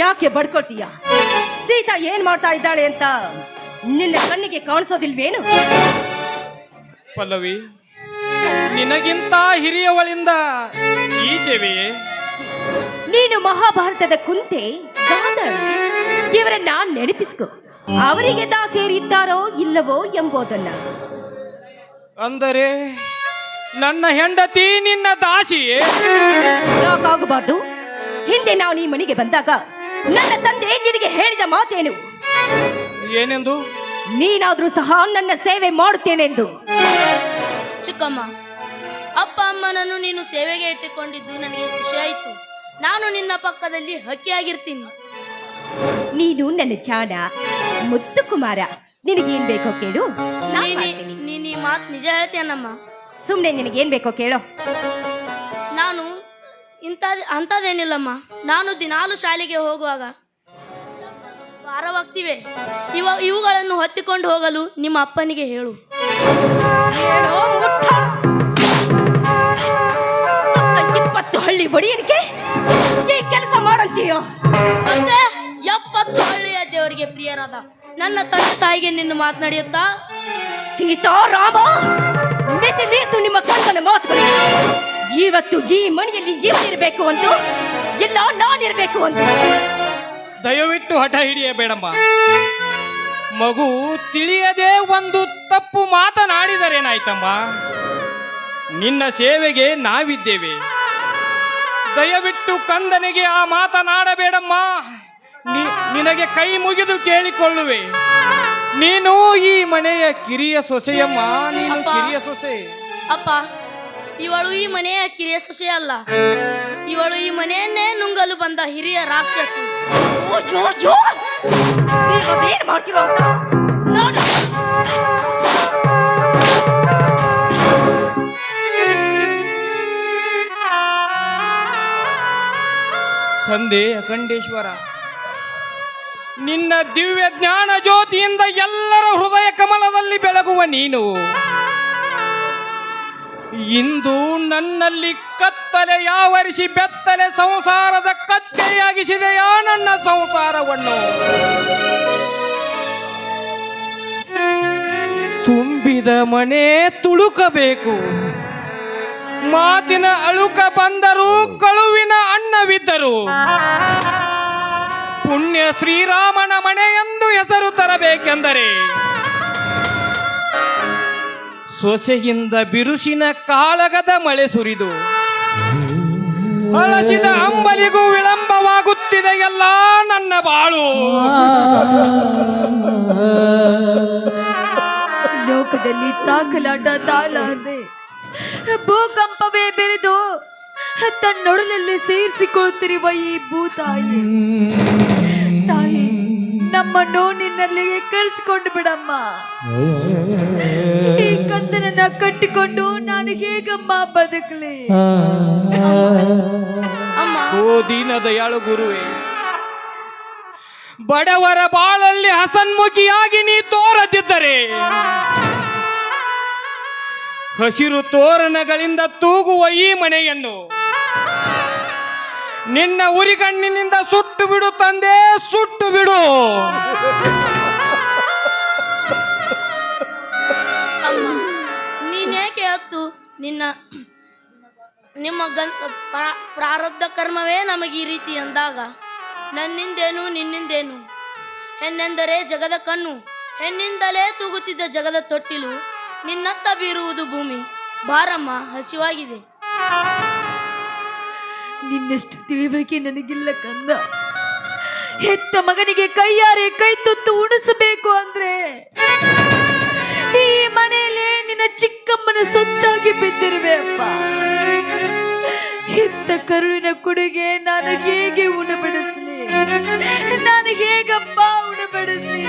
ಯಾಕೆ ಬಡ್ಕೊಳ್ತೀಯ? ಸೀತಾ ಏನ್ ಮಾಡ್ತಾ ಇದ್ದಾಳೆ ಅಂತ ನಿನ್ನ ಕಣ್ಣಿಗೆ ಕಾಣಿಸೋದಿಲ್ವೇನು? ಪಲ್ಲವಿ ನಿನಗಿಂತ ಹಿರಿಯವಳಿಂದ ಈ ಸೇವೆಯೇ ನೀನು ಮಹಾಭಾರತದ ಕುಂತೆ ಇವರನ್ನ ನೆನಪಿಸ್ಕೊ. ಅವರಿಗೆ ಸೇರಿದ್ದಾರೋ ಇಲ್ಲವೋ ಎಂಬುದನ್ನ. ಅಂದರೆ ನನ್ನ ಹೆಂಡತಿ ನಿನ್ನ ದಾಸಿಯೇ? ಯಾಕಾಗಬಾರ್ದು? ಹಿಂದೆ ನಾವು ಈ ಮನೆಗೆ ಬಂದಾಗ ನನ್ನ ತಂದೆ ನಿನಗೆ ಹೇಳಿದ ಮಾತೇನು? ಏನೆಂದು? ನೀನಾದ್ರೂ ಸಹ ನನ್ನ ಸೇವೆ ಮಾಡುತ್ತೇನೆಂದು. ಚಿಕ್ಕಮ್ಮ ಅಪ್ಪ ಅಮ್ಮನನ್ನು ನೀನು ಸೇವೆಗೆ ಇಟ್ಟುಕೊಂಡಿದ್ದು ನನಗೆ ಖುಷಿಯಾಯಿತು. ನಾನು ನಿನ್ನ ಪಕ್ಕದಲ್ಲಿ ಹಕ್ಕಿಯಾಗಿರ್ತೀನಿ. ನೀನು ನನ್ನ ಚಾಣ ಮುತ್ತು ಕುಮಾರ ನಿನಗೇನ್ ಬೇಕೋ ಕೇಳು. ನಾನ್ ನೀನಿ- ಮಾಡ್ತೀನಿ. ನೀನ್ ಈ ಮಾತು ನಿಜ ಹೇಳ್ತೀಯನಮ್ಮ. ಸುಮ್ನೆ ನಿನಗೇನ್ ಬೇಕೋ ಕೇಳೋ. ಇಂಥ ಅಂಥದ್ದೇನಿಲ್ಲಮ್ಮ. ನಾನು ದಿನಾಲು ಶಾಲೆಗೆ ಹೋಗುವಾಗ ಭಾರವಾಗ್ತಿವೆ. ಇವ ಇವುಗಳನ್ನು ಹೊತ್ತಿಕೊಂಡು ಹೋಗಲು ನಿಮ್ಮ ಅಪ್ಪನಿಗೆ ಹೇಳು. ಇಪ್ಪತ್ತು ಹಳ್ಳಿ ಒಡೆಯನಿಗೆ ಈ ಕೆಲಸ ಮಾಡಂತೀಯೋ? ಮತ್ತೆ ಎಪ್ಪತ್ತು ಹಳ್ಳಿಯ ದೇವರಿಗೆ ಪ್ರಿಯರಾದ ನನ್ನ ತಂದೆ ತಾಯಿಗೆ ನಿನ್ನ ಮಾತನಾಡಿಯುತ್ತಾ ಸೀತಾರಾಮ ಮಿತಿ ಮೀರ್ತು ನಿಮ್ಮ ಕಣ್ಣನ ಮಾತುಗಳು ಇವತ್ತು ಈ ಮನೆಯಲ್ಲಿ ಇವನಿರ್ಬೇಕು ಅಂತ ಇಲ್ಲ ನಾನಿರ್ಬೇಕು ಅಂತ. ದಯವಿಟ್ಟು ಹಠ ಹಿಡಿಯಬೇಡಮ್ಮ ಮಗು ತಿಳಿಯದೆ ಒಂದು ತಪ್ಪು ಮಾತನಾಡಿದರೇನಾಯ್ತಮ್ಮ? ನಿನ್ನ ಸೇವೆಗೆ ನಾವಿದ್ದೇವೆ. ದಯವಿಟ್ಟು ಕಂದನಿಗೆ ಆ ಮಾತನಾಡಬೇಡಮ್ಮ. ನಿ- ನಿನಗೆ ಕೈ ಮುಗಿದು ಕೇಳಿಕೊಳ್ಳುವೆ. ನೀನು ಈ ಮನೆಯ ಕಿರಿಯ ಸೊಸೆಯಮ್ಮ ನೀನು ಕಿರಿಯ ಸೊಸೆ. ಅಪ್ಪ. ಇವಳು ಈ ಮನೆಯ ಕಿರಿಯ ಸೊಸೆ ಅಲ್ಲ. ಇವಳು ಈ ಮನೆಯನ್ನೇ ನುಂಗಲು ಬಂದ ಹಿರಿಯ ರಾಕ್ಷಸಿ. ಮಾಡ್ತಿರೋ ತಂದೆ ಅಖಂಡೇಶ್ವರ ನಿನ್ನ ದಿವ್ಯ ಜ್ಞಾನ ಜ್ಯೋತಿಯಿಂದ ಎಲ್ಲರ ಹೃದಯ ಕಮಲದಲ್ಲಿ ಬೆಳಗುವ ನೀನು. ಇಂದು ನನ್ನಲ್ಲಿ ಕತ್ತಲೆ ಯಾವರಿಸಿ ಬೆತ್ತಲೆ ಸಂಸಾರದ ಕತ್ತೆಯಾಗಿಸಿದೆಯಾ ನನ್ನ ಸಂಸಾರವನ್ನು? ತುಂಬಿದ ಮನೆ ತುಳುಕಬೇಕು. ಮಾತಿನ ಅಳುಕ ಬಂದರೂ ಕಳುವಿನ ಅಣ್ಣವಿದ್ದರು ಪುಣ್ಯ ಶ್ರೀರಾಮನ ಮನೆ ಎಂದು ಹೆಸರು ತರಬೇಕೆಂದರೆ ಸೊಸೆಯಿಂದ ಬಿರುಸಿನ ಕಾಳಗದ ಮಳೆ ಸುರಿದು, ಅಳಸಿದ ಅಂಬಲಿಗೂ ವಿಳಂಬವಾಗುತ್ತಿದೆ ಎಲ್ಲ ನನ್ನ ಬಾಳು. ಲೋಕದಲ್ಲಿ ತಾಕಲಾಟ ತಾಲಾದೆ ಭೂಕಂಪವೇ ಬೆರೆದು ತನ್ನೊಡಲಲ್ಲಿ ಸೇರಿಸಿಕೊಳ್ಳುತ್ತಿರುವ ಈ ಭೂತಾಯಿ ತಾಯಿ. ನಮ್ಮನ್ನು ನಿನ್ನಲ್ಲಿಗೆ ಕರೆಸಿಕೊಂಡು ಬಿಡಮ್ಮ. ಈ ಕಂದನನ್ನ ಕಟ್ಟಿಕೊಂಡು ನಾನು ಹೇಗಮ್ಮ ಬದುಕಲಿ? ಅಮ್ಮ. ಓ ದೀನ ದಯಾಳು ಗುರುವೆ. ಬಡವರ ಬಾಳಲ್ಲಿ ಹಸನ್ಮುಖಿಯಾಗಿ ನೀ ತೋರದಿದ್ದರೆ ಹಸಿರು ತೋರಣಗಳಿಂದ ತೂಗುವ ಈ ಮನೆಯನ್ನು ನಿನ್ನ ಉರಿಗಣ್ಣಿನಿಂದ ಸುಟ್ಟು ಬಿಡು ತಂದೆ ಸುಟ್ಟು ಬಿಡು. ಅಮ್ಮ. ನೀನೇಕೆ ನಿನ್ನ ನಿಮ್ಮ ಗನ್ ಪ್ರಾರಬ್ಧ ಕರ್ಮವೇ ನಮಗೆ ಈ ರೀತಿ ಅಂದಾಗ, ನನ್ನಿಂದೇನು ನಿನ್ನಿಂದೇನು? ಹೆಣ್ಣೆಂದರೆ ಜಗದ ಕಣ್ಣು, ಹೆಣ್ಣಿಂದಲೇ ತೂಗುತ್ತಿದ್ದ ಜಗದ ತೊಟ್ಟಿಲು, ನಿನ್ನತ್ತ ಬೀರುವುದು ಭೂಮಿ ಬಾರಮ್ಮ ಹಸಿವಾಗಿದೆ. ನಿನ್ನಷ್ಟು ತಿಳಿವಳಿಕೆ ನನಗಿಲ್ಲ ಕಂದ ಹೆತ್ತ ಮಗನಿಗೆ ಕೈಯಾರೆ ಕೈ ತುತ್ತು ಉಣಿಸಬೇಕು ಅಂದ್ರೆ, ಈ ಮನೆಯಲ್ಲಿ ನಿನ್ನ ಚಿಕ್ಕಮ್ಮನ ಸೊತ್ತಾಗಿ ಬಿದ್ದಿರುವೆ ಅಪ್ಪ. ಇಂಥ ಕರುಳಿನ ಕೊಡುಗೆ ನಾನು ಹೇಗೆ ಉಣಬಡಿಸ್ಲಿ? ನಾನು ಹೇಗಪ್ಪ ಉಣಬಡಿಸ್ಲಿ?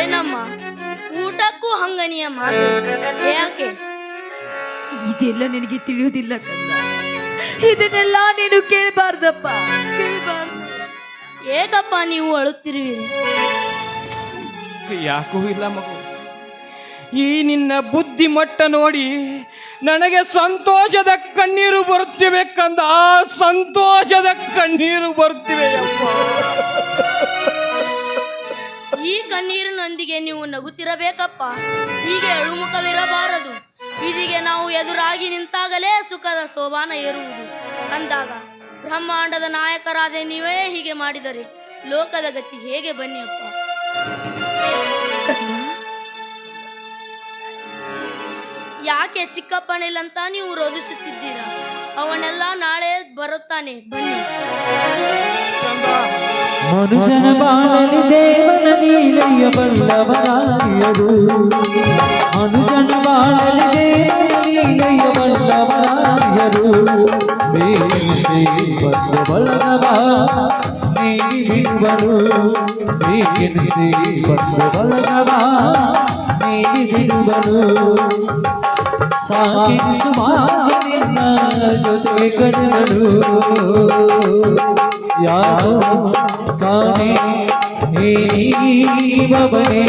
ಏನಮ್ಮ? ಊಟಕ್ಕೂ ಹಂಗನಿಯ ಮಾತು ಯಾಕೆ? ಇದೆಲ್ಲ ನಿನಗೆ ತಿಳಿಯುವುದಿಲ್ಲ ಕಂದ ಇದನ್ನೆಲ್ಲ ನೀನು ಕೇಳಬಾರ್ದಪ್ಪ. ಕೇಳಬಾರ್ದು. ಏಕಪ್ಪ ನೀವು ಅಳುತ್ತಿರುವಿರಿ? ಯಾಕೂ ಇಲ್ಲ ಮಗು. ಈ ನಿನ್ನ ಬುದ್ಧಿ ಮಟ್ಟ ನೋಡಿ ನನಗೆ ಸಂತೋಷದ ಕಣ್ಣೀರು ಬರುತ್ತಿವೆ ಕಂದ. ಸಂತೋಷದ ಕಣ್ಣೀರು ಬರುತ್ತಿವೆ ಈ ಕಣ್ಣೀರಿನೊಂದಿಗೆ ನೀವು ನಗುತ್ತಿರಬೇಕಪ್ಪ. ಹೀಗೆ ಅಳುಮುಖವಿರಬಾರದು. ಇದಿಗೆ ನಾವು ಎದುರಾಗಿ ನಿಂತಾಗಲೇ ಸುಖದ ಸೋಬಾನ ಏರುವುದು. ಅಂದಾಗ ಬ್ರಹ್ಮಾಂಡದ ನಾಯಕರಾದ ನೀವೇ ಹೀಗೆ ಮಾಡಿದರೆ ಲೋಕದ ಗತಿ ಹೇಗೆ ಬನ್ನಿ ಅಪ್ಪ? ಯಾಕೆ ಚಿಕ್ಕಪ್ಪನಿಲ್ಲಂತ ನೀವು ರೋಧಿಸುತ್ತಿದ್ದೀರಾ? ಅವನೆಲ್ಲ ನಾಳೆ ಬರುತ್ತಾನೆ, ಬನ್ನಿ. ಮನುಷ್ಯನ ಬಾಳಲಿ ದೇವನ ಲೀಲೆಯ ಬಲ್ಲವರಾಗಿಯದು. ಮನುಷ್ಯನ ಬಾಳಲಿ ದೇವನ ಲೀಲೆಯ ಬಲ್ಲವರಾಗಿಯದು. ಬೇಸಿ ಬಲ್ಲವ ನೀಡಿ ಬಿಡುವರು ಬೇಕೆನಿಸಿ ಬಂದ ಬಲ್ಲವ ನೀಡಿ ಸಾಗಿಸುವ ನಿನ್ನ ಜೊತೆ ಕಣ್ಣರು ಯಾರೋ ಕಾಣೆ ಬಬನೆ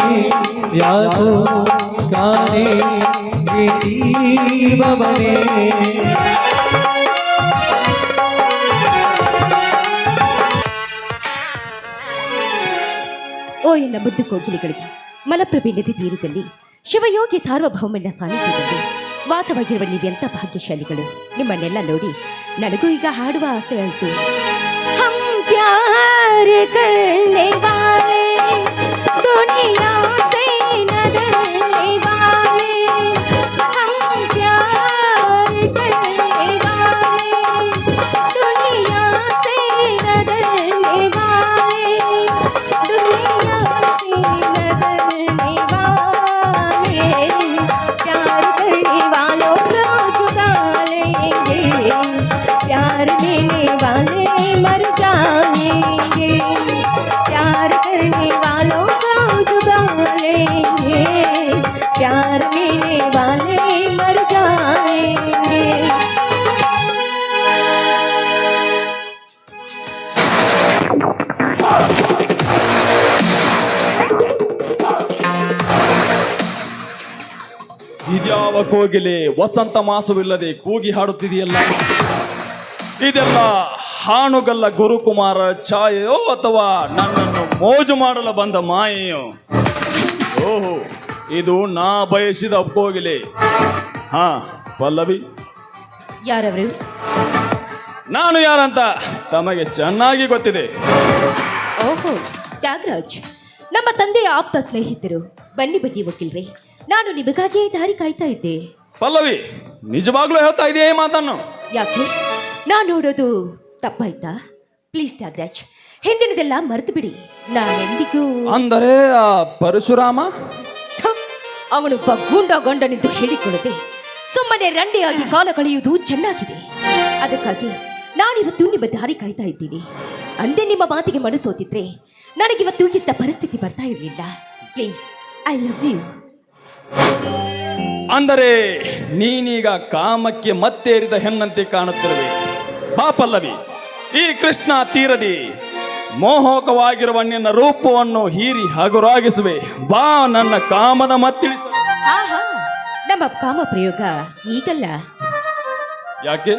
ಯಾರೋ ಕಾಣೆ ಬಬನೆ ಓ ಎಲ್ಲ ಬುದ್ಧ ಕೋಗಿಲೆಗಳಿಗೆ ಮಲಪ್ರಭೆ ನದಿ ತೀರದಲ್ಲಿ ಶಿವಯೋಗಿ ಸಾರ್ವಭೌಮನ ಸಾನ್ನಿಧ್ಯದಲ್ಲಿ ವಾಸವಾಗಿರುವ ನೀವೆಂಥ ಭಾಗ್ಯಶಾಲಿಗಳು? ನಿಮ್ಮನ್ನೆಲ್ಲ ನೋಡಿ ನನಗೂ ಈಗ ಹಾಡುವ ಆಸೆ ಆಯಿತು. ಹಂ ಪ್ಯಾರ್ ಕರ್ನೆ ವಾಲೆ ದುನಿಯಾ ಇದ್ಯಾವ ಕೋಗಿಲೆ? ವಸಂತ ಮಾಸವಿಲ್ಲದೆ ಕೂಗಿ ಹಾಡುತ್ತಿದೆಯಲ್ಲ? ಇದೆಲ್ಲ ಹಾಣುಗಲ್ಲ ಗುರುಕುಮಾರ ಛಾಯೆಯೋ ಅಥವಾ ನನ್ನನ್ನು ಮೋಜು ಮಾಡಲು ಬಂದ ಮಾಯೆಯೋ? ಓಹೋ ಇದು ನಾ ಬಯಸಿದ ಕೋಗಿಲೆ. ಹಾ ಪಲ್ಲವಿ. ಯಾರವರು? ನಾನು ಯಾರಂತ? ತಮಗೆ ಚೆನ್ನಾಗಿ ಗೊತ್ತಿದೆ. ಓಹೋ ತ್ಯಾಗರಾಜ್. ನಮ್ಮ ತಂದೆಯ ಆಪ್ತ ಸ್ನೇಹಿತರು. ಬನ್ನಿ ಬನ್ನಿ ವಕೀಲ್ರೆ. ನಾನು ನಿಮಗಾಗಿಯೇ ದಾರಿ ಕಾಯ್ತಾ ಇದ್ದೆ. ಪಲ್ಲವಿ ನಿಜವಾಗ್ಲೂ ಹೇಳ್ತಾ ಇದೆಯೇ ಈ ಮಾತನ್ನು? ಯಾಕೆ? ನಾನು ನೋಡೋದು ತಪ್ಪಾಯ್ತಾ? ಪ್ಲೀಸ್ ತ್ಯಾಗರಾಜ್ ಹಿಂದಿನದೆಲ್ಲ ಮರೆತು ಬಿಡಿ ನಾನೆಂದಿಗೂ ಅಂದರೆ ಆ ಪರಶುರಾಮ? ಅವನು ಬಗ್ಗುಂಡ ಗೊಂಡನೆಂದು ಹೇಳಿಕೊಳ್ಳದೆ ಸುಮ್ಮನೆ ರಂಡೆಯಾಗಿ ಕಾಲ ಕಳೆಯುವುದು ಚೆನ್ನಾಗಿದೆ. ಅದಕ್ಕಾಗಿ ನಾನಿವತ್ತು ನಿಮ್ಮ ದಾರಿ ಕಾಯ್ತಾ ಇದ್ದೀನಿ. ಅಂದೇ ನಿಮ್ಮ ಮಾತಿಗೆ ಮನಸ್ಸೋತಿದ್ರೆ ನನಗಿವತ್ತು ಇಂಥ ಪರಿಸ್ಥಿತಿ ಬರ್ತಾ ಇರಲಿಲ್ಲ. Please I love you. ಅಂದರೆ ನೀನೀಗ ಕಾಮಕ್ಕೆ ಮತ್ತೇರಿದ ಹೆಣ್ಣಂತೆ ಕಾಣುತ್ತಿರುವೆ. ಬಾಪಲ್ಲವಿ ಈ ಕೃಷ್ಣ ತೀರದಿ ಮೋಹಕವಾಗಿರುವ ನಿನ್ನ ರೂಪವನ್ನು ಹೀರಿ ಹಗುರಾಗಿಸುವೆ. ಬಾ ನನ್ನ ಕಾಮದ ಮತ್ತಿಳಿಸ. ನಮ್ಮ ಕಾಮ ಪ್ರಯೋಗ ಈಗಲ್ಲ. ಯಾಕೆ?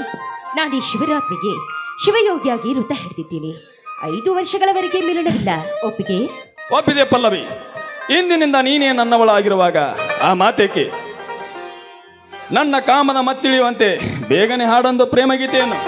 ನಾನು ಈ ಶಿವರಾತ್ರಿಗೆ ಶಿವಯೋಗಿಯಾಗಿ ವೃತ್ತ ಹಿಡಿದಿದ್ದೀನಿ. ಐದು ವರ್ಷಗಳವರೆಗೆ ಮಿಲನವಿಲ್ಲ ಒಪ್ಪಿಗೆ? ಒಪ್ಪಿದೆ ಪಲ್ಲವಿ. ಇಂದಿನಿಂದ ನೀನೇ ನನ್ನವಳಾಗಿರುವಾಗ. ಆ ಮಾತೇಕೆ? ನನ್ನ ಕಾಮದ ಮತ್ತಿಳಿಯುವಂತೆ ಬೇಗನೆ ಹಾಡೊಂದು ಪ್ರೇಮಗೀತೆಯನ್ನು.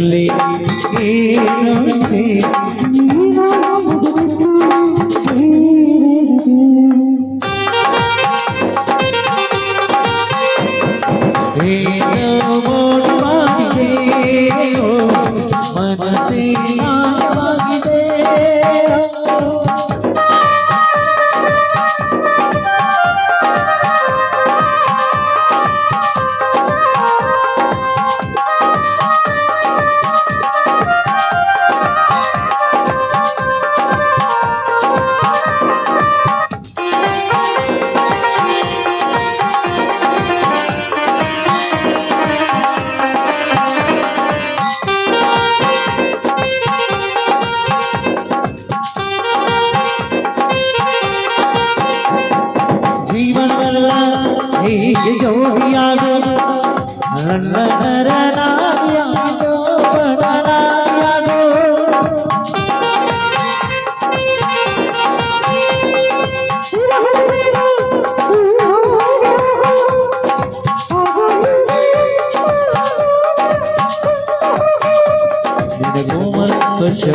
తండ్రి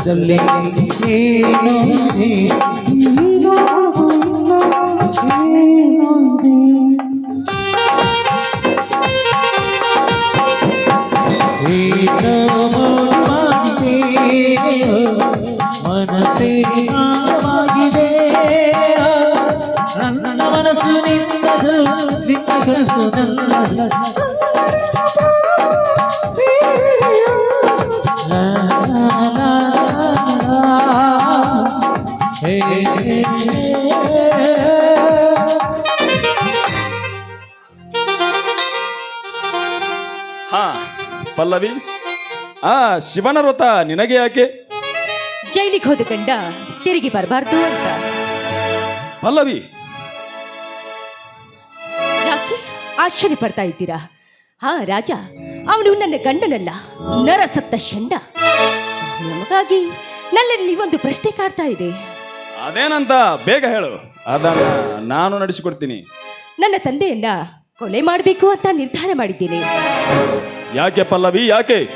ಸ್ಪರ್ಶದಲ್ಲಿ ಏನು ಮನಸ್ಸೇ ಆಗಿದೆ ನನ್ನ ಮನಸ್ಸು ನಿನ್ನದು ನಿನ್ನ ಹೇ, ಪಲ್ಲವಿ. ಆ ಶಿವನ ವ್ರತ ನಿನಗೆ ಯಾಕೆ? ಜೈಲಿಗೆ ಹೋದ ಕಂಡ ತಿರುಗಿ ಬರಬಾರ್ದು ಅಂತ. ಪಲ್ಲವಿ. ಯಾಕೆ? ಆಶ್ಚರ್ಯ ಪಡ್ತಾ ಇದ್ದೀರಾ? ಹಾ ರಾಜ ಅವನು ನನ್ನ ಗಂಡನಲ್ಲ ನರಸತ್ತ ಷಂಡ ನಮಗಾಗಿ ನನ್ನಲ್ಲಿ ಒಂದು ಪ್ರಶ್ನೆ ಕಾಡ್ತಾ ಇದೆ. ಅದೇನಂತ ಬೇಗ ಹೇಳು. ಅದನ್ನ ನಾನು ನಡೆಸಿಕೊಡ್ತೀನಿ. ನನ್ನ ತಂದೆಯನ್ನ ಕೊಲೆ ಮಾಡಬೇಕು ಅಂತ ನಿರ್ಧಾರ ಮಾಡಿದ್ದೇನೆ. ಯಾಕೆ ಪಲ್ಲವಿ ಯಾಕೆ?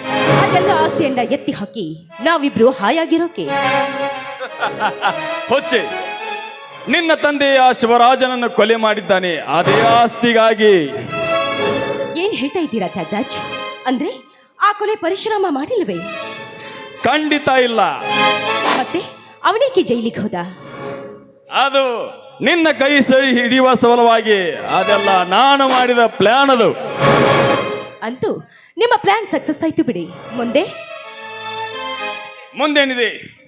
ಅದೆಲ್ಲ ಆಸ್ತಿಯನ್ನ ಎತ್ತಿ ಹಾಕಿ ನಾವಿಬ್ರು ಹಾಯಾಗಿರೋಕೆ. ಹೊಚ್ಚೆ. ನಿನ್ನ ತಂದೆಯ ಆ ಶಿವರಾಜನನ್ನು ಕೊಲೆ ಮಾಡಿದ್ದಾನೆ ಅದೇ ಆಸ್ತಿಗಾಗಿ. ಏನ್ ಹೇಳ್ತಾ ಇದ್ದೀರಾ ತಾಜ್ ಅಂದ್ರೆ ಆ ಕೊಲೆ ಪರಿಶ್ರಮ ಮಾಡಿಲ್ವೇ? ಖಂಡಿತ ಇಲ್ಲ. ಅವನೇಕೆ ಜೈಲಿಗೆ ಹೋದ? ಅದು ನಿನ್ನ ಕೈ ಸರಿ ಹಿಡಿಯುವ ಸಲುವಾಗಿ ಅದೆಲ್ಲ ನಾನು ಮಾಡಿದ ಪ್ಲಾನ್ ಅದು. ಅಂತೂ ನಿಮ್ಮ ಪ್ಲಾನ್ ಸಕ್ಸಸ್ ಆಯ್ತು ಬಿಡಿ. ಮುಂದೆ? ಮುಂದೇನಿದೆ?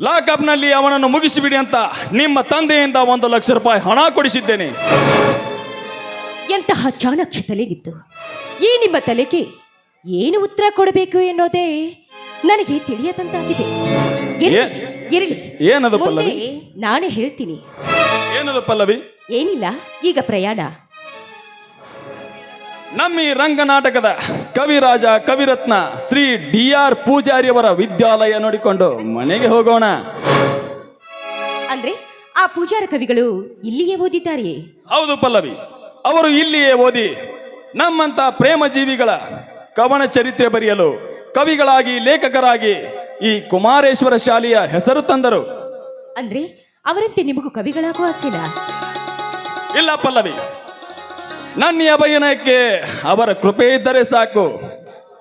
ಲಾಕಪ್ನಲ್ಲಿ ಅವನನ್ನು ಮುಗಿಸಿಬಿಡಿ ಅಂತ ನಿಮ್ಮ ತಂದೆಯಿಂದ ಒಂದು ಲಕ್ಷ ರೂಪಾಯಿ ಹಣ ಕೊಡಿಸಿದ್ದೇನೆ. ಎಂತಹ ಚಾಣಕ್ಯ ತಲೆಗಿತ್ತು ಈ ನಿಮ್ಮ ತಲೆಗೆ ಏನು ಉತ್ತರ ಕೊಡಬೇಕು ಎನ್ನೋದೇ ನನಗೆ ತಿಳಿಯದಂತಾಗಿದೆ. ಇರ್ಲಿ, ಏ- ಇರ್ಲಿ. ಏನದು ಮುಂದೆ ಪಲ್ಲವಿ ನಾನೇ ಹೇಳ್ತೀನಿ. ಏನದು ಪಲ್ಲವಿ? ಏನಿಲ್ಲ ಈಗ ಪ್ರಯಾಣ. ನಮ್ಮ ಈ ರಂಗನಾಟಕದ ಕವಿರಾಜ ಕವಿರತ್ನ ಶ್ರೀ ಡಿ ಆರ್ ಪೂಜಾರಿಯವರ ವಿದ್ಯಾಲಯ ನೋಡಿಕೊಂಡು ಮನೆಗೆ ಹೋಗೋಣ. ಅಂದ್ರೆ ಆ ಪೂಜಾರ ಕವಿಗಳು ಇಲ್ಲಿಯೇ ಓದಿದ್ದಾರೆಯೇ? ಹೌದು ಪಲ್ಲವಿ. ಅವರು ಇಲ್ಲಿಯೇ ಓದಿ ನಮ್ಮಂತ ಪ್ರೇಮ ಜೀವಿಗಳ ಕವನ ಚರಿತ್ರೆ ಬರೆಯಲು ಕವಿಗಳಾಗಿ ಲೇಖಕರಾಗಿ ಈ ಕುಮಾರೇಶ್ವರ ಶಾಲೆಯ ಹೆಸರು ತಂದರು. ಅಂದ್ರೆ ಅವರಂತೆ ನಿಮಗೂ ಕವಿಗಳಾಗುವ ಇಲ್ಲ ಪಲ್ಲವಿ ನನ್ನ ಅಭಿನಯಕ್ಕೆ ಅವರ ಕೃಪೆ ಇದ್ದರೆ ಸಾಕು.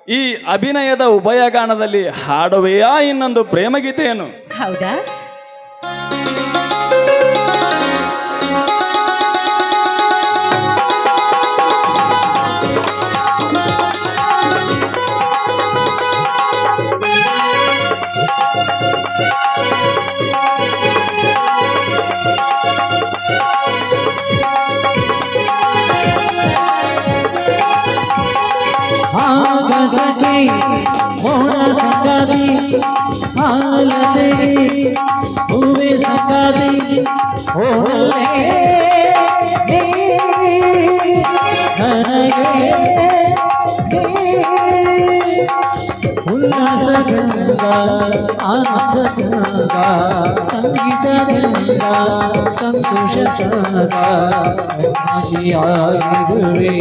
ಈ ಅಭಿನಯದ ಉಭಯಗಾನದಲ್ಲಿ ಹಾಡುವೆಯಾ ಇನ್ನೊಂದು ಪ್ರೇಮಗೀತೆಯನ್ನು? ಹೌದಾ? तेरी मोहना सका दी हाल तेरी हुए सका दी हो उल्लास गंगा ಚಂದ ಸಂಗೀತದಿಂದ ಸಂತೋಷ ಚಂದ ಖುಷಿಯಾಗಿರುವೆ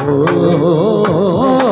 ও